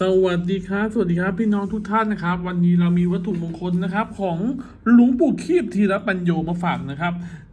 สวัสดีครับ สวัสดีครับ พี่น้องทุกท่านนะครับ วันนี้เรามีวัตถุมงคลนะครับ ของหลวงปู่คีบธีรปัญโยมาฝากนะครับ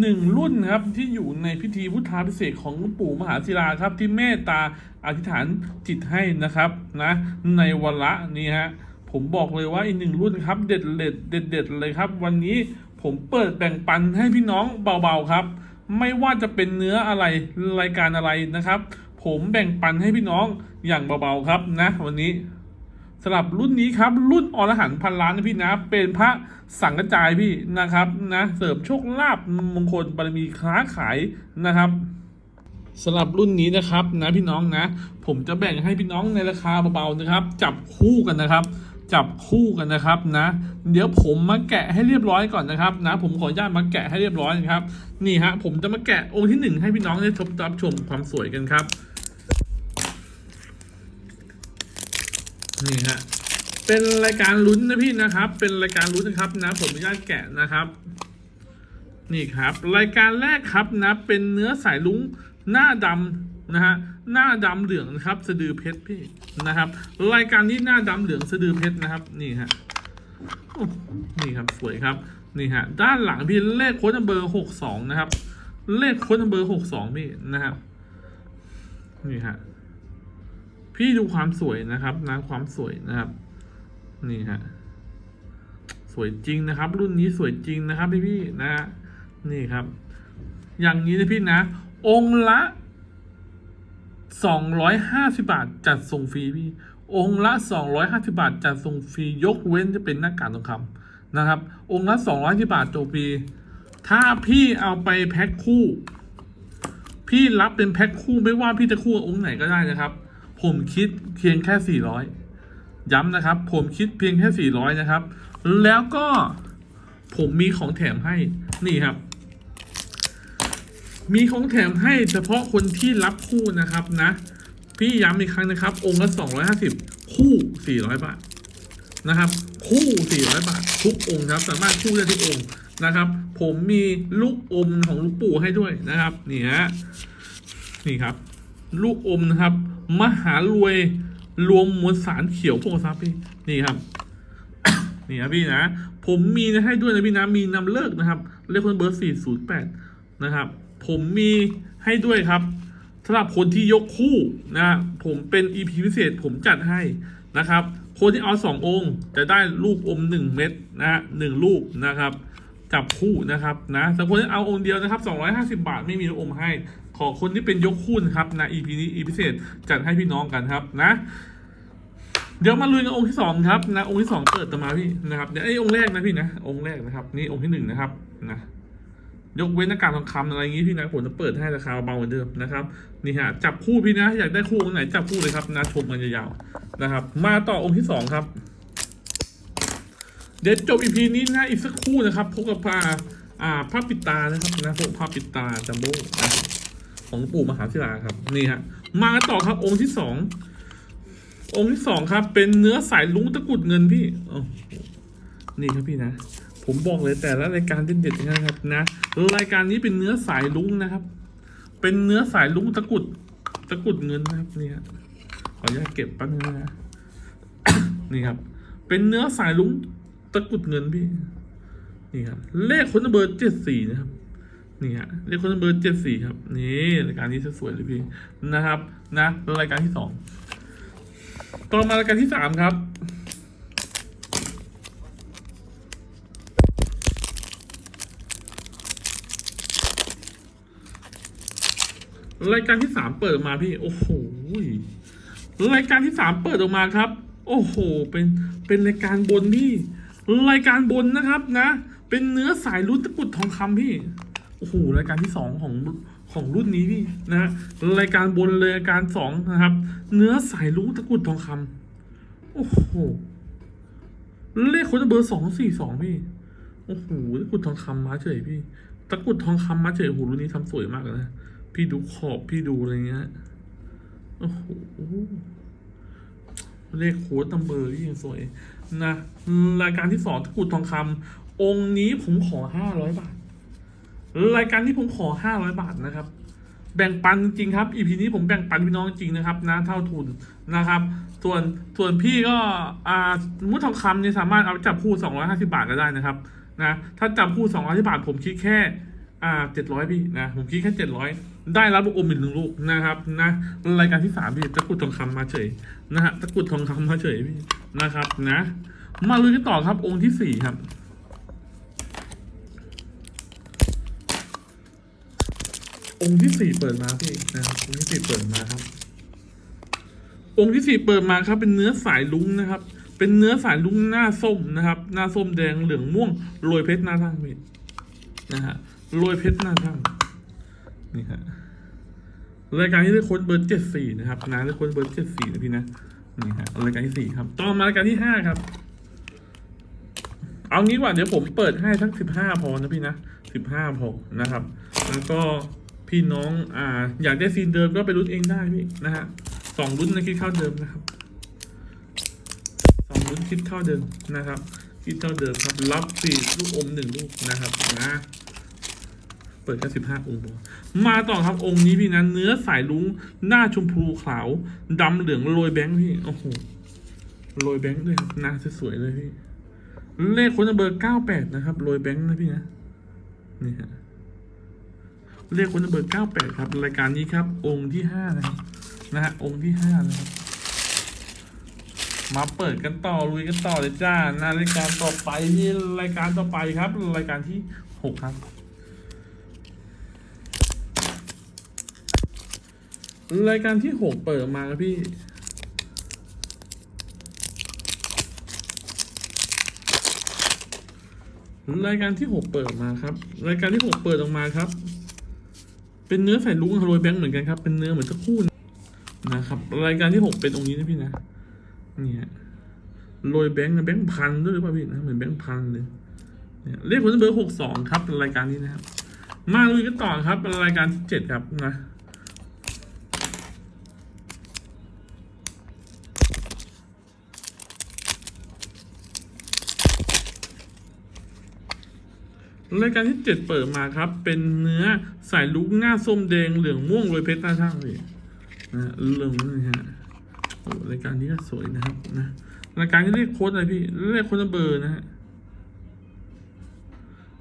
หนึ่งรุ่นครับที่อยู่ในพิธีพุทธาพิเศษของหลวงปู่มหาศิลาครับ ที่เมตตาอธิษฐานจิตให้นะครับนะ ในวันละนี้ฮะผมบอกเลยว่าอีกหนึ่งรุ่นครับ เด็ดเด็ดเด็ดเด็ดเลยครับ วันนี้ผมเปิดแบ่งปันให้พี่น้องเบาๆครับ ไม่ว่าจะเป็นเนื้ออะไรรายการอะไรนะครับ ผมแบ่งปันให้พี่น้องอย่างเบาๆครับนะ วันนี้สำหรับรุ่นนี้ครับ รุ่นอรหันพันล้านนะพี่นะ เป็นพระสังกระจายพี่นะครับนะเสริมโชคลาภมงคลบารมีค้าขายนะครับสำหรับรุ่นนี้นะครับนะพี่น้องนะ ผมจะแบ่งให้พี่น้องในราคาเบาๆนะครับ จับคู่กันนะครับ จับคู่กันนะครับนะ เดี๋ยวผมมาแกะให้เรียบร้อยก่อนนะครับ นะ ผมขออนุญาตมาแกะให้เรียบร้อยนะครับ นี่ฮะผมจะมาแกะองค์ที่หนึ่งให้พี่น้องได้ชมรับชมความสวยกันครับ นี่ฮะเป็นรายการลุ้นนะพี่นะครับ เป็นรายการลุ้นนะครับนะผมอนุญาตแกะนะครับ นี่ครับ รายการแรกครับนะ เป็นเนื้อสายลุ้งหน้าดำนะฮะหน้าดำเหลืองนะครับ สะดือเพชรพี่นะครับ รายการนี้หน้าดำเหลืองสะดือเพชรนะครับ นี่ฮะนี่ครับสวยครับนี่ฮะด้านหลังพี่เลขโค้ดเบอร์หกสองนะครับ เลขโค้ดเบอร์หกสองพี่นะครับ นี่ฮะ พี่ดูความสวยนะครับนะความสวยนะครับ นี่ฮะสวยจริงนะครับ รุ่นนี้สวยจริงนะครับพี่พี่ๆนะ นี่ครับ อย่างนี้นะพี่นะ องค์ละสองร้อยห้าสิบาทจัดส่งฟรีพี่ องค์ละสองร้อยห้าสิบาทจัดส่งฟรียกเว้นจะเป็นหน้ากากทองคำนะครับ องค์ละสองร้อยบาทโจฟรีถ้าพี่เอาไปแพ็คคู่ พี่รับเป็นแพ็คคู่ไม่ว่าพี่จะคู่องค์ไหนก็ได้นะครับ ผมคิดเพียงแค่ 400 ย้ำนะครับ ผมคิดเพียงแค่ 400 นะครับ แล้วก็ผมมีของแถมให้นี่ครับ มีของแถมให้เฉพาะคนที่รับคู่นะครับนะ พี่ย้ำอีกครั้งนะครับ องค์ละ 250 คู่ 400 บาทนะครับ คู่ 400 บาท ทุกองค์ครับ สามารถคู่ได้ทุกองค์นะครับ ผมมีลูกอมของลูกปู่ให้ด้วยนะครับนี่ฮะนี่ครับ ลูกอมนะครับ มหารวยรวมมวลสารเขียวโพธิ์ทรัพย์พี่นี่ครับ นี่ครับพี่นะ ผมมีให้ด้วยนะพี่นะมีนำเลิกนะครับ เลขคนเบอร์408นย์แปดนะครับ ผมมีให้ด้วยครับสำหรับคนที่ยกคู่นะผมเป็น EP พิเศษผมจัดให้นะครับ คนที่เอาสององค์จะได้ลูกอม1เม็ดนะหนึ่งลูกนะครับจับคู่นะครับนะแต่คนที่เอาองค์เดียวนะครับ 250 บาทไม่มีลูกอมให้ ขอคนที่เป็นยกคู่นะครับนะ EP นี้ EP พิเศษจัดให้พี่น้องกันครับนะ เดี๋ยวมาลุยกันองค์ที่สองครับนะองค์ที่สองเปิดต่อมาพี่นะครับเดี๋ยวไอ้องค์แรกนะพี่นะองค์แรกนะครับนี่องค์ที่หนึ่งนะครับนะยกเว้นหน้ากากทองคำอะไรอย่างงี้พี่นะผมจะเปิดให้ราคาเบาเหมือนเดิมนะครับนี่ฮะจับคู่พี่นะอยากได้คู่องค์ไหนจับคู่เลยครับนะชมกันยาวๆนะครับ มาต่อองค์ที่สองครับ เดี๋ยวจบอีพีนี้นะอีกสักคู่นะครับพบกับพาอ่าผ้าปิดตานะครับนะพวกผ้าปิดตาจัมโบ้นะ ของปู่มหาศิลาครับ นี่ฮะ มาต่อครับองค์ที่สอง องค์ที่สองครับ เป็นเนื้อสายลุงตะกุดเงินพี่นี่ครับพี่นะ ผมบอกเลยแต่ละรายการเด็ดๆนะครับนะ รายการนี้เป็นเนื้อสายลุงนะครับ เป็นเนื้อสายลุงตะกุดตะกุดเงินนะครับนี่ฮะขออนุญาตเก็บแป๊บนึงนะนี่ครับ เป็นเนื้อสายลุงตะกุดเงินพี่ นี่ครับ เลขคนเบอร์เจ็ดสี่นะครับ นี่ฮะเลขคนเบอร์เจ็ดสี่ครับ นี่รายการนี้สวยเลยพี่นะครับ นะรายการที่สองต่อมารายการที่สามครับรายการที่สามเปิดออกมาพี่ โอ้โหรายการที่สามเปิดออกมาครับ โอ้โห เป็นเป็นรายการบนพี่ รายการบนนะครับนะ เป็นเนื้อสายรุ่นตะกุดทองคำพี่ โอ้โหรายการที่สองของของรุ่นนี้พี่นะฮะรายการบนเลยรายการสองนะครับ เนื้อสายรุ่นตะกุดทองคำโอ้โหเลขคนเบอร์สองสี่สองพี่โอ้โหตะกุดทองคำมาเฉยพี่ ตะกุดทองคำมาเฉยโอ้โหรุ่นนี้ทำสวยมากเลยนะพี่ดูขอบพี่ดูอะไรเงี้ยโอ้โหเลขโค้ดตัมเบอร์ที่ยังสวยนะรายการที่สองตะกุดทองคำองค์นี้ผมขอห้าร้อยบาท รายการที่ผมขอห้าร้อยบาทนะครับ แบ่งปันจริงครับ EP นี้ผมแบ่งปันพี่น้องจริงนะครับนะเท่าทุนนะครับ ส่วนส่วนพี่ก็อ่ามุดทองคำเนี่ยสามารถเอาจับคู่ 250 บาทก็ได้นะครับนะถ้าจับคู่250บาทผมคิดแค่อ่า700พี่นะผมคิดแค่700ได้รับลูกอมอีกหนึ่งลูกนะครับนะรายการที่สามพี่ตะกรุดทองคำมาเฉยนะฮะตะกรุดทองคำมาเฉยพี่นะครับนะ มาลุยกันต่อครับองค์ที่สี่ครับ องค์ที่สี่เปิดมาพี่นะครับองค์ที่สี่เปิดมาครับ องค์ที่สี่เปิดมาครับ เป็นเนื้อสายลุ้งนะครับ เป็นเนื้อสายลุ้งหน้าส้มนะครับ หน้าส้มแดงเหลืองม่วงโรยเพชรหน้าทั้งพี่นะฮะโรยเพชรหน้าทั้งนี่ฮะรายการที่ได้ค้นเบอร์เจ็ดสี่นะครับนะได้ค้นเบอร์เจ็ดสี่นะพี่นะนี่ฮะรายการที่สี่ครับ ต่อมารายการที่ห้าครับ เอางี้กว่าเดี๋ยวผมเปิดให้ทั้งสิบห้าพอนะพี่นะสิบห้าพอนะครับ แล้วก็ พี่น้องอ่า อยากได้ซีนเดิมก็ไปรุ่นเองได้พี่นะฮะสองรุ่นนะคิดเข้าเดิมนะครับสองรุ่นคิดเข้าเดิมนะครับ คิดเข้าเดิมครับรับสี่ลูกอมหนึ่งลูกนะครับนะเปิดแค่สิบห้าองค์มาต่อครับองค์นี้พี่นะเนื้อสายลุงหน้าชมพูขาวดำเหลืองโรยแบงค์พี่โอ้โหโรยแบงค์ด้วยครับหน้าสวยๆเลยพี่เลขคนเบอร์เก้าแปดนะครับโรยแบงค์นะพี่นะนี่ฮะ เลขคนเบอร์เก้าแปดครับ รายการนี้ครับ องค์ที่ห้านะครับนะฮะองค์ที่ห้านะครับมาเปิดกันต่อลุยกันต่อเลยจ้านารายการต่อไปที่รายการต่อไปครับ รายการที่หกครับ รายการที่หกเปิดมาครับพี่รายการที่หกเปิดมาครับ รายการที่หกเปิดออกมาครับ เป็นเนื้อใส่ลุงโรยแบงค์เหมือนกันครับ เป็นเนื้อเหมือนสักคู่นะครับ รายการที่หกเป็นองค์นี้นะพี่นะ เนี่ยโรยแบงค์นะแบงค์พันด้วยหรือเปล่าพี่นะเหมือนแบงค์พันเลยเนี่ยเลขผลเบอร์หกสองครับเป็นรายการนี้นะครับ มาลุยกันต่อครับเป็นรายการที่เจ็ดครับนะ รายการที่เจ็ดเปิดมาครับ เป็นเนื้อสายลุกหน้าส้มแดงเหลืองม่วงโรยเพชรหน้าช่างเลยนะเหลืองนะฮะโอ้รายการนี้ก็สวยนะครับนะรายการนี้เรียกโค้ดอะไรพี่เรียกโค้ดเบอร์นะฮะ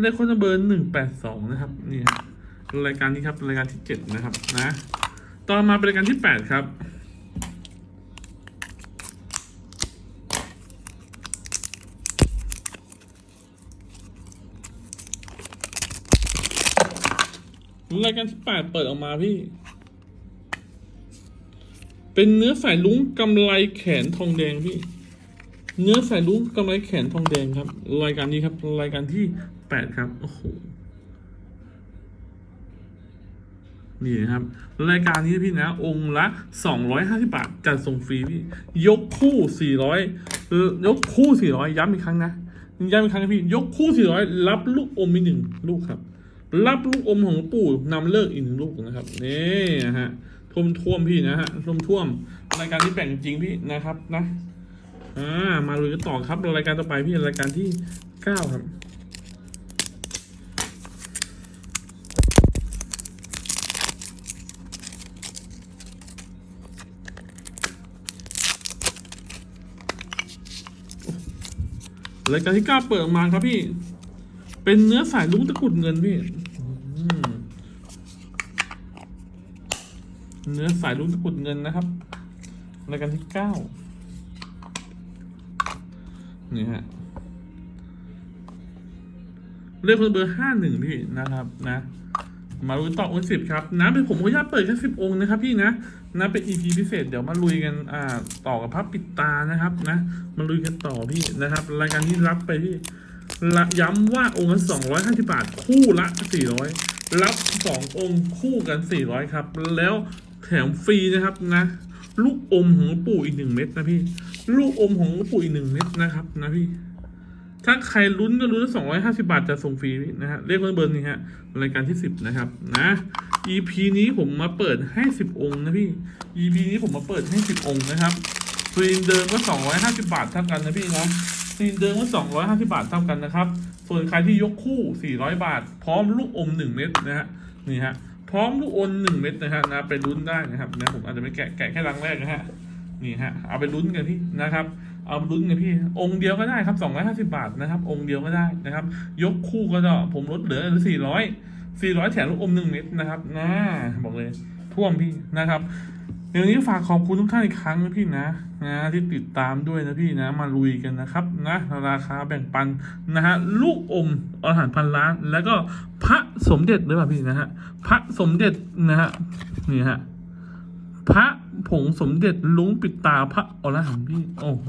เลขโค้ดเบอร์หนึ่งแปดสองนะครับนี่รายการนี้ครับรายการที่เจ็ดนะครับนะ ต่อมาเป็นรายการที่แปดครับ รายการที่แปดเปิดออกมาพี่ เป็นเนื้อสายลุ้งกำไรแขนทองแดงพี่ เนื้อสายลุ้งกำไรแขนทองแดงครับ รายการนี้ครับ รายการที่แปดครับ โอ้โห นี่นะครับ รายการนี้พี่นะ องค์ละสองร้อยห้าสิบาท จัดส่งฟรีพี่ ยกคู่สี่ร้อยยกคู่สี่ร้อยย้ำอีกครั้งนะย้ำอีกครั้งนะพี่ ยกคู่สี่ร้อยรับลูกอมอีหนึ่งลูกครับ รับลูกอมของปู่นำเลิกอีกหนึ่งลูกนะครับนี่นะฮะท่วมท่วมพี่นะฮะท่วมท่วมรายการที่แบ่งจริงพี่นะครับนะอ่ามาลุยกันต่อครับรายการต่อไปพี่รายการที่เก้าครับรายการที่เก้าเปิดมาครับพี่ เป็นเนื้อสายลุ้งตะกุดเงินพี่อืม เนื้อสายลุ้งตะกุดเงินนะครับรายการที่เก้านี่ฮะเลขคนเบอร์ห้าหนึ่งพี่นะครับนะ มาลุยต่อองค์สิบครับนะเป็นผมขออนุญาตเปิดแค่สิบองค์นะครับพี่นะนะเป็น EP พิเศษเดี๋ยวมาลุยกันอ่าต่อกับพับปิดตานะครับนะมาลุยกันต่อพี่นะครับ รายการที่รับไปพี่ย้ำว่าองค์ละสองร้อยห้าสิบบาทคู่ละสี่ร้อยรับสององค์คู่กันสี่ร้อยครับ แล้ว แถมฟรีนะครับนะ ลูกอมของปู่อีกหนึ่งเม็ดนะพี่ ลูกอมของปู่อีกหนึ่งเม็ดนะครับ นะพี่ ถ้าใครลุ้นก็ลุ้นสองร้อยห้าสิบาทจะส่งฟรีนะฮะเรียกว่าเบอร์นี้ฮะรายการที่สิบนะครับนะ EP นี้ผมมาเปิดให้สิบองค์นะพี่ EP นี้ผมมาเปิดให้สิบองค์นะครับซีนเดิมก็สองร้อยห้าสิบาทเท่ากันนะพี่นะซีนเดิมก็สองร้อยห้าสิบาทเท่ากันนะครับส่วนใครที่ยกคู่สี่ร้อยบาท พร้อมลูกอมหนึ่งเม็ดนะฮะ นี่ฮะ พร้อมลูกอมหนึ่งเม็ดนะฮะนะไปลุ้นได้นะครับนะผมอาจจะไม่แกะแกะแค่รังแรกนะฮะนี่ฮะเอาไปลุ้นกันพี่นะครับ เอาลุ้นกันพี่ องค์เดียวก็ได้ครับสองร้อยห้าสิบาทนะครับ องค์เดียวก็ได้นะครับ ยกคู่ก็จะผมลดเหลือสี่ร้อยสี่ร้อยแถมลูกอมหนึ่งเม็ดนะครับนะบอกเลย ท่วมพี่นะครับเดี๋ยวนี้ฝากขอบคุณทุกท่านอีกครั้งนะพี่นะนะที่ติดตามด้วยนะพี่นะมาลุยกันนะครับนะราคาแบ่งปันนะฮะลูกอมอาหารพันล้าน แล้วก็พระสมเด็จด้วยป่ะพี่นะฮะพระสมเด็จนะฮะนี่ฮะพระผงสมเด็จลุงปิดตาพระอรหันต์พี่โอ้โห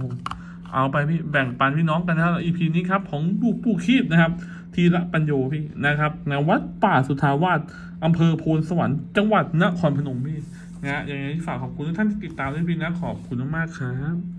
เอาไปพี่แบ่งปันพี่น้องกันนะครับ EP นี้ครับของลูกปู่คีบนะครับ ทีละปัญโยพี่นะครับนะวัดป่าสุทาวาสอำเภอโพนสวรรค์จังหวัดนครพนมพี่นะฮะยังไงฝากขอบคุณทุกท่านที่ติดตามด้วยพี่นะขอบคุณมากๆครับ